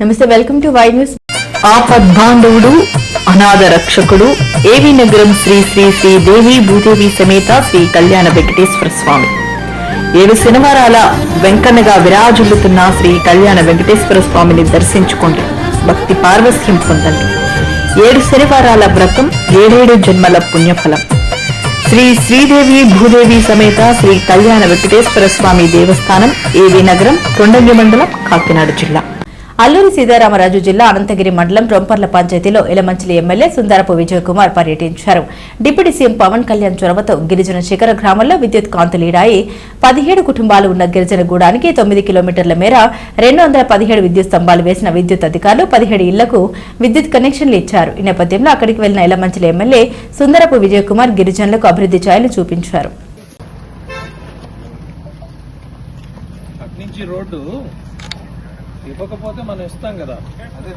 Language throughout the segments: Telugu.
నమస్తే వెల్కమ్ టు వై న్యూస్ ఆపద్బాంధవుడు అనాథ రక్షకుడు ఏవి నగరం శ్రీ శ్రీ శ్రీ దేవి భూదేవి సమేత శ్రీ కళ్యాణ వెంకటేశ్వర స్వామి. ఏడు శనివారాల వెంకన్నగా విరాజుల్లుతున్న శ్రీ కళ్యాణ వెంకటేశ్వర స్వామిని దర్శించుకోండి. భక్తి పార్వస్యం పొందండి. ఏడు శనివారాల వ్రతం ఏడేడు జన్మల పుణ్యఫలం. శ్రీ శ్రీదేవి భూదేవి సమేత శ్రీ కళ్యాణ వెంకటేశ్వర స్వామి దేవస్థానం ఏవి నగరం కొండంగి మండలం కాకినాడ జిల్లా. అల్లూరి సీతారామరాజు జిల్లా అనంతగిరి మండలం రొంపర్ల పంచాయతీలో ఎలమంచిలి ఎమ్మెల్యే సుందరపు విజయకుమార్ పర్యటించారు. డిప్యూటీ సీఎం పవన్ కళ్యాణ్ చొరవతో గిరిజన శిఖర గ్రామంలో విద్యుత్ కాంతులీడాయి. పదిహేడు కుటుంబాలు ఉన్న గిరిజన గూడానికి తొమ్మిది కిలోమీటర్ల మేర రెండు వందల పదిహేడు విద్యుత్ స్తంభాలు వేసిన విద్యుత్ అధికారులు పదిహేడు ఇళ్ళకు విద్యుత్ కనెక్షన్లు ఇచ్చారు. ఈ నేపథ్యంలో అక్కడికి వెళ్ళిన ఎలమంచిలి ఎమ్మెల్యే సుందరపు విజయకుమార్ గిరిజనులకు అభివృద్ధి ఛాయలు చూపించారు. రోడ్డు ఇవ్వకపోతే మనం ఇస్తాం కదా. అదే?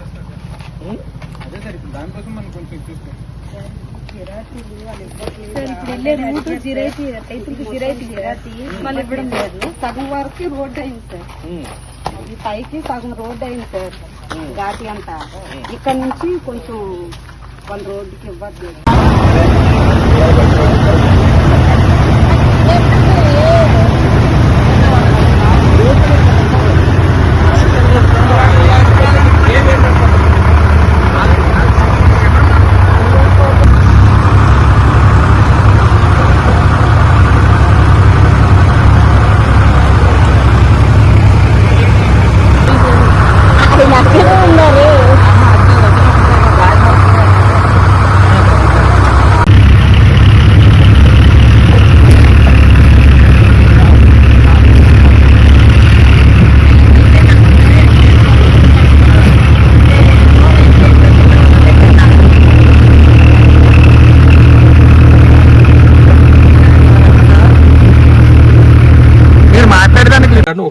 అదే సార్ ఇప్పుడు దానికోసం మనం కొంచెం చూసుకోండి సార్ ఇప్పుడు వెళ్ళే రూట్ జిరైతీ రైతులకు జిరైతీ మళ్ళీ ఇవ్వడం లేదు. సగం వరకు రోడ్ అయింది సార్. ఈ పైకి సగం రోడ్ అయింది సార్. ఘాటి అంతా. ఇక్కడ నుంచి కొంచెం వాళ్ళ రోడ్డుకి ఇవ్వట్లేదు.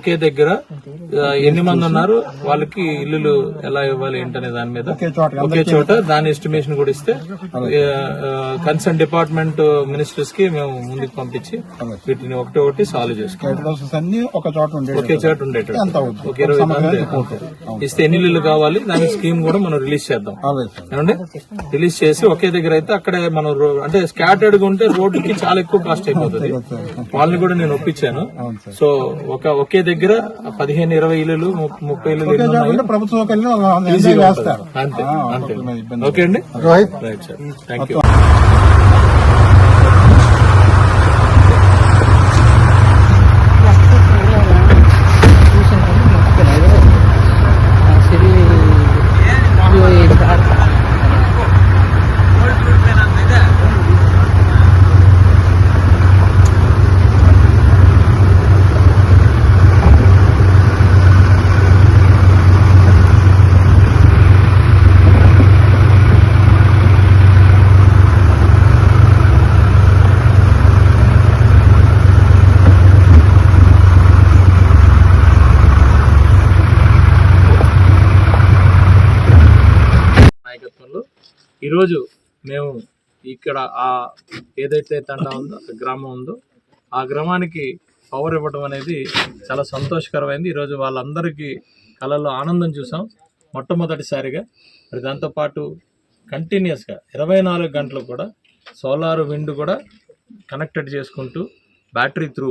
ఒకే దగ్గర ఎన్ని మంది ఉన్నారు? వాళ్ళకి ఇల్లులు ఎలా ఇవ్వాలి ఏంటనే దాని మీద? ఒకే చోట దాని ఎస్టిమేషన్ కూడా ఇస్తే కన్సర్న్ డిపార్ట్మెంట్ మినిస్టర్స్కి మేము ముందుకు పంపించి వీటిని ఒకటి ఒకటి సాల్వ్ చేసుకోవాలి ఒక చోట ఉండేటట్టు? ఒక ఇరవై మంది. ఇస్తే ఎన్ని ఇల్లులు కావాలి? దాని స్కీమ్ కూడా మనం రిలీజ్ చేద్దాం. ఏమండి? రిలీజ్ చేసి ఒకే దగ్గర అయితే అక్కడే మనం అంటే స్కాటర్డ్గా ఉంటే రోడ్డుకి చాలా ఎక్కువ కాస్ట్ అయిపోతుంది. వాళ్ళని కూడా నేను ఒప్పించాను. సో ఒక ఒకే దగ్గర పదిహేను ఇరవై ము- ముప్పై ఉంటే ప్రభుత్వం అంతే ఓకే అండి? Rohit. Right sir. Thank you ఈరోజు మేము ఇక్కడ ఆ ఏదైతే తండా ఉందో గ్రామం ఉందో ఆ గ్రామానికి పవర్ ఇవ్వడం అనేది చాలా సంతోషకరమైంది. ఈరోజు వాళ్ళందరికీ కళల్లో ఆనందం చూసాం మొట్టమొదటిసారిగా. మరి దాంతోపాటు కంటిన్యూస్గా ఇరవై నాలుగు గంటలు కూడా సోలార్ విండ్ కూడా కనెక్టెడ్ చేసుకుంటూ బ్యాటరీ త్రూ